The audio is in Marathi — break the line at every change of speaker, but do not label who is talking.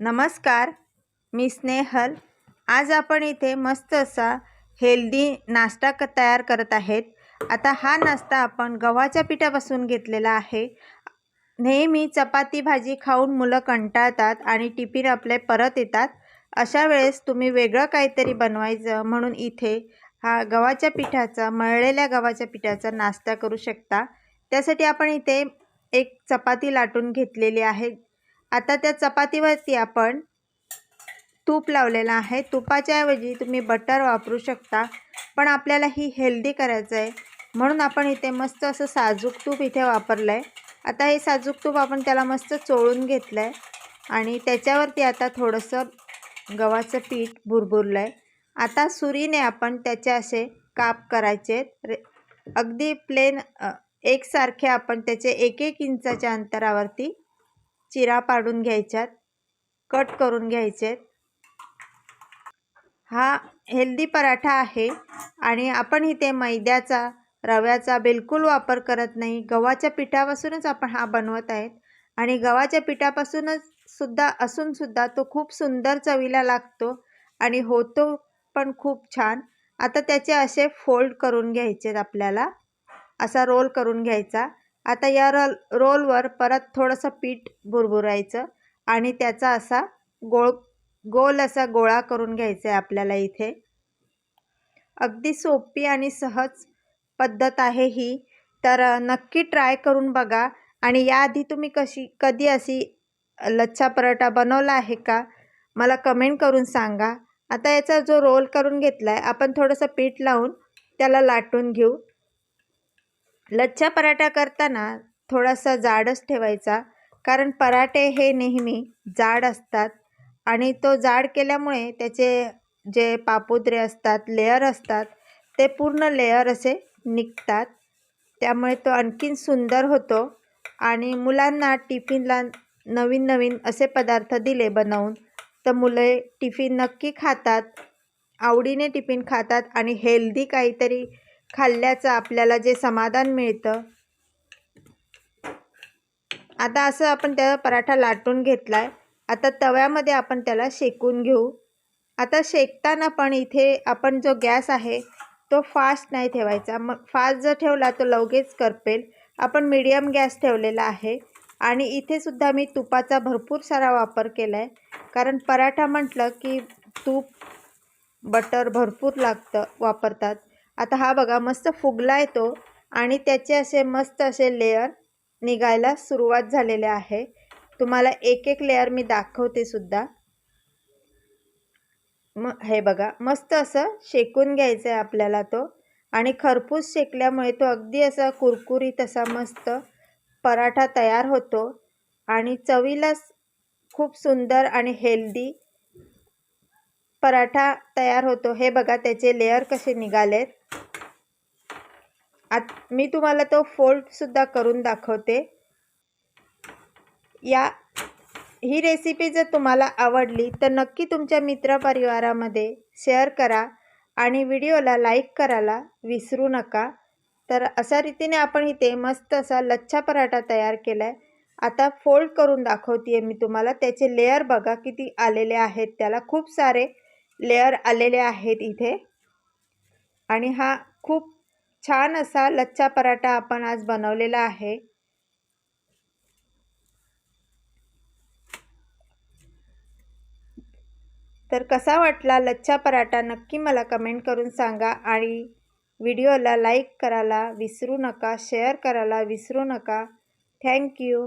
नमस्कार मी स्नेहल. आज आपण इथे मस्त असा हेल्दी नाश्ता क तयार करत आहेत. आता हा नाश्ता आपण गव्हाच्या पिठापासून घेतलेला आहे. नेहमी चपाती भाजी खाऊन मुलं कंटाळतात आणि टिफिन आपले परत येतात. अशा वेळेस तुम्ही वेगळं काहीतरी बनवायचं म्हणून इथे हा गव्हाच्या पिठाचा मळलेल्या गव्हाच्या पिठाचा नाश्ता करू शकता. त्यासाठी आपण इथे एक चपाती लाटून घेतलेली आहे. आता त्या चपातीवरती आपण तूप लावलेलं आहे. तुपाच्याऐवजी तुम्ही बटर वापरू शकता पण आपल्याला ही हेल्दी करायचं आहे म्हणून आपण इथे मस्त असं साजूक तूप इथे वापरलं आहे आता हे साजूक तूप आपण त्याला मस्त चोळून घेतलं आहे आणि त्याच्यावरती आता थोडंसं गव्हाचं पीठ भुरभुरलं आहे आता सुरीने आपण त्याचे असे काप करायचे. रे अगदी प्लेन एकसारखे आपण त्याचे एक एक इंचाच्या अंतरावरती चिरा पाडून घ्यायच्यात कट करून घ्यायचे हा हेल्दी पराठा आहे आणि आपण इथे मैद्याचा रव्याचा बिलकुल वापर करत नाही. गव्हाच्या पिठापासूनच आपण हा बनवत आहेत आणि गव्हाच्या पिठापासूनच सुद्धा असूनसुद्धा तो खूप सुंदर चवीला लागतो आणि होतो पण खूप छान. आता त्याचे असे फोल्ड करून घ्यायचे आपल्याला. असा रोल करून घ्यायचा. आता या रोल रोलवर परत थोडंसं पीठ भुरभुरायचं आणि त्याचा असा गोळ गोल असा गोळा करून घ्यायचा आहे आपल्याला इथे. अगदी सोपी आणि सहज पद्धत आहे ही. तर नक्की ट्राय करून बघा. आणि याआधी तुम्ही कशी कधी अशी लच्छा पराठा बनवला आहे का? मला कमेंट करून सांगा. आता याचा जो रोल करून घेतला आहे आपण थोडंसं पीठ लावून त्याला लाटून घेऊ. लच्छा पराठा करताना थोडासा जाडच ठेवायचा कारण पराठे हे नेहमी जाड असतात आणि तो जाड केल्यामुळे त्याचे जे पापुद्रे असतात लेयर असतात ते पूर्ण लेयर असे निघतात. त्यामुळे तो आणखीन सुंदर होतो आणि मुलांना टिफिनला नवीन नवीन असे पदार्थ दिले बनवून तर मुले टिफिन नक्की खातात आवडीने टिफिन खातात आणि हेल्दी काहीतरी खाल्ल्याचं आपल्याला जे समाधान मिळतं. आता असं आपण त्या पराठा लाटून घेतला आहे आता तव्यामध्ये आपण त्याला शेकून घेऊ. आता शेकताना पण इथे आपण जो गॅस आहे तो फास्ट नाही ठेवायचा. मग फास्ट जर ठेवला तो लगेच करपेल. आपण मीडियम गॅस ठेवलेला आहे. आणि इथे सुद्धा मी तुपाचा भरपूर सारा वापर केला आहे कारण पराठा म्हटलं की तूप बटर भरपूर लागतं वापरतात. आता हा बघा मस्त फुगला येतो आणि त्याचे असे मस्त असे लेअर निघायला सुरुवात झालेले आहे. तुम्हाला एक एक लेअर मी दाखवते सुद्धा. मग हे बघा मस्त असं शेकून घ्यायचं आहे आपल्याला तो. आणि खरपूस शेकल्यामुळे तो अगदी असा कुरकुरीत असा मस्त पराठा तयार होतो. आणि चवीला खूप सुंदर आणि हेल्दी पराठा तयार होतो. हे बघा त्याचे लेअर कसे निघालेत. आत मी तुम्हाला तो फोल्डसुद्धा करून दाखवते. या ही रेसिपी जर तुम्हाला आवडली तर नक्की तुमच्या मित्रपरिवारामध्ये शेअर करा आणि व्हिडिओला लाईक करायला विसरू नका. तर अशा रीतीने आपण इथे मस्त असा लच्छा पराठा तयार केला आहे आता फोल्ड करून दाखवते आहे मी तुम्हाला. त्याचे लेअर बघा किती आलेले आहेत. त्याला खूप सारे लेअर आलेले आहेत इथे. आणि हा खूप छान असा लच्छा पराठा आपण आज बनवलेला आहे. तर कसा वाटला लच्छा पराठा नक्की मला कमेंट करून सांगा आणि व्हिडिओला लाईक करायला विसरू नका शेअर करायला विसरू नका. थँक्यू